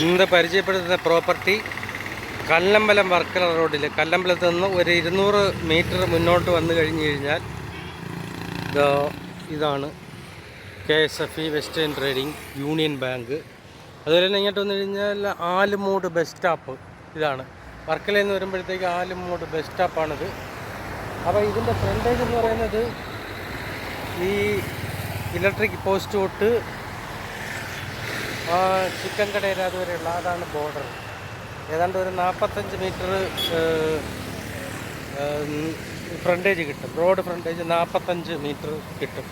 ഇന്ന് പരിചയപ്പെടുത്തുന്ന പ്രോപ്പർട്ടി കല്ലമ്പലം വർക്കല റോഡിൽ കല്ലമ്പലത്ത് നിന്ന് ഒരു ഇരുന്നൂറ് മീറ്റർ മുന്നോട്ട് വന്നു കഴിഞ്ഞു കഴിഞ്ഞാൽ ഇതോ ഇതാണ് K S F E western trading union bank അതുപോലെ തന്നെ ഇങ്ങോട്ട് വന്നു കഴിഞ്ഞാൽ ആലുമൂട് ബസ് സ്റ്റോപ്പ് ഇതാണ്. വർക്കലയിൽ നിന്ന് വരുമ്പോഴത്തേക്ക് ആലുമൂട് ബസ് സ്റ്റോപ്പാണിത് അപ്പോൾ ഇതിന്റെ ഫ്രണ്ടേജ് എന്ന് പറയുന്നത് ഈ ഇലക്ട്രിക് പോസ്റ്റ് തൊട്ട് ചിക്കൻ കടയിൽ അതുവരെയുള്ള അതാണ് ബോർഡർ ഏതാണ്ട് ഒരു നാൽപ്പത്തഞ്ച് മീറ്റർ ഫ്രണ്ടേജ് കിട്ടും. റോഡ് ഫ്രണ്ടേജ് നാൽപ്പത്തഞ്ച് മീറ്റർ കിട്ടും.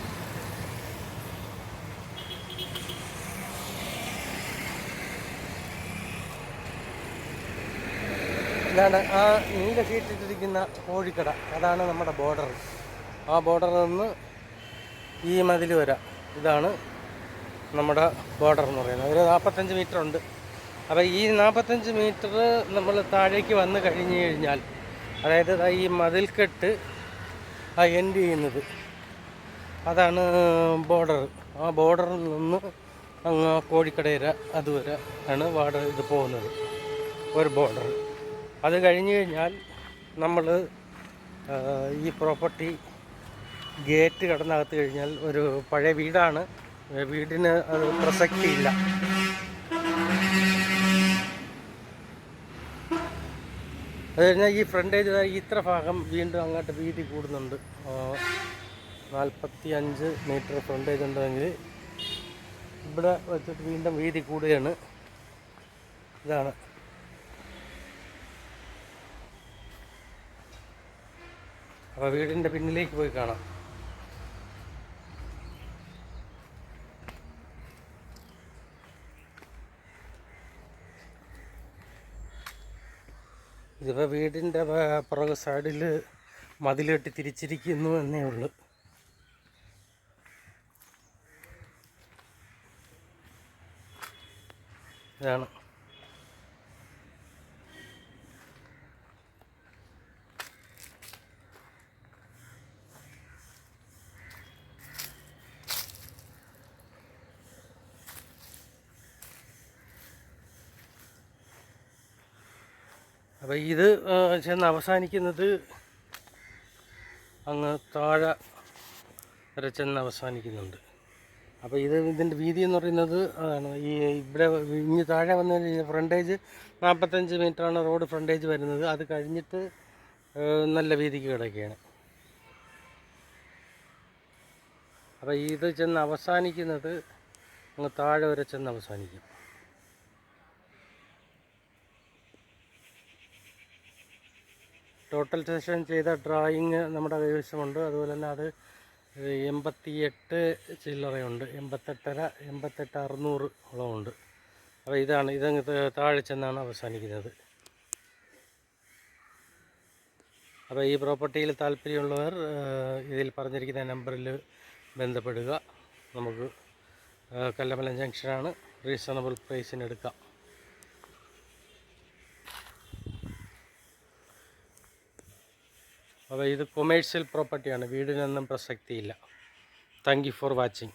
ഇതാണ് ആ നീല ഷീറ്റിട്ടിരിക്കുന്ന കോഴിക്കട. അതാണ് നമ്മുടെ ബോർഡർ ആ ബോർഡറിൽ നിന്ന് ഈ മതിൽ വരാം. ഇതാണ് നമ്മുടെ ബോർഡർ എന്ന് പറയുന്നത്. ഒരു നാൽപ്പത്തഞ്ച് മീറ്റർ ഉണ്ട്. അപ്പോൾ ഈ നാൽപ്പത്തഞ്ച് മീറ്റർ നമ്മൾ താഴേക്ക് വന്ന് കഴിഞ്ഞ് കഴിഞ്ഞാൽ അതായത് ഈ മതിൽക്കെട്ട് ആ എൻഡ് ചെയ്യുന്നത്. അതാണ് ബോർഡർ ആ ബോർഡറിൽ നിന്ന് അങ്ങ് കോഴിക്കടയര അതുവരെ ആണ് വാർഡർ ഇത് പോകുന്നത്. ഒരു ബോർഡർ അത് കഴിഞ്ഞ് കഴിഞ്ഞാൽ നമ്മൾ ഈ പ്രോപ്പർട്ടി ഗേറ്റ് കടന്നകത്ത് കഴിഞ്ഞാൽ ഒരു പഴയ വീടാണ്. വീടിന് അത് പ്രസക്തിയില്ല. അത് കഴിഞ്ഞാൽ ഈ ഫ്രണ്ടേജ് ഇത്ര ഭാഗം വീണ്ടും അങ്ങോട്ട് വീതി കൂടുന്നുണ്ട്. നാൽപ്പത്തി അഞ്ച് മീറ്റർ ഫ്രണ്ടേജ് ഉണ്ടെങ്കിൽ ഇവിടെ വെച്ചിട്ട് വീണ്ടും വീതി കൂടുകയാണ്. ഇതാണ്. അപ്പോൾ വീടിന്റെ പിന്നിലേക്ക് പോയി കാണാം. ഇതിപ്പോൾ വീടിന്റെ പുറകു സൈഡിൽ മതിലെട്ടി തിരിച്ചിരിക്കുന്നു എന്നേ ഉള്ളൂ. ഇതാണ്. അപ്പോൾ ഇത് ചെന്ന് അവസാനിക്കുന്നത് അങ്ങ് താഴെ വരെ ചെന്ന് അവസാനിക്കുന്നുണ്ട്. അപ്പോൾ ഇത് ഇതിന്റെ വീതി എന്ന് പറയുന്നത് അതാണ് ഈ ഇവിടെ ഇഞ്ഞ് താഴെ വന്നു കഴിഞ്ഞാൽ ഫ്രണ്ടേജ് നാൽപ്പത്തഞ്ച് മീറ്ററാണ് റോഡ് ഫ്രണ്ടേജ് വരുന്നത്. അത് കഴിഞ്ഞിട്ട് നല്ല വീതിക്ക് കിടക്കുകയാണ്. അപ്പോൾ ഇത് ചെന്ന് അവസാനിക്കുന്നത് അങ്ങ് താഴെ വരെ ചെന്ന് അവസാനിക്കും. ടോട്ടൽ സെഷൻ ചെയ്ത ഡ്രോയിങ് നമ്മുടെ കൈവശമുണ്ട്. അതുപോലെ തന്നെ അത് എൺപത്തിയെട്ട് ചില്ലറയുണ്ട്. എൺപത്തെട്ടര എൺപത്തെട്ട് അറുന്നൂറ് ഉളവുണ്ട് അപ്പോൾ ഇതാണ് ഇതങ്ങ് താഴെ ചെന്നാണ് അവസാനിക്കുന്നത്. അപ്പോൾ ഈ പ്രോപ്പർട്ടിയിൽ താല്പര്യമുള്ളവർ ഇതിൽ പറഞ്ഞിരിക്കുന്ന നമ്പറിൽ ബന്ധപ്പെടുക. നമുക്ക് കല്ലമലം ജംഗ്ഷനാണ് റീസണബിൾ പ്രൈസിന് എടുക്കാം. അപ്പോൾ ഇത് കൊമേഴ്സ്യൽ പ്രോപ്പർട്ടിയാണ് വീടിനൊന്നും പ്രസക്തിയില്ല. Thank you for watching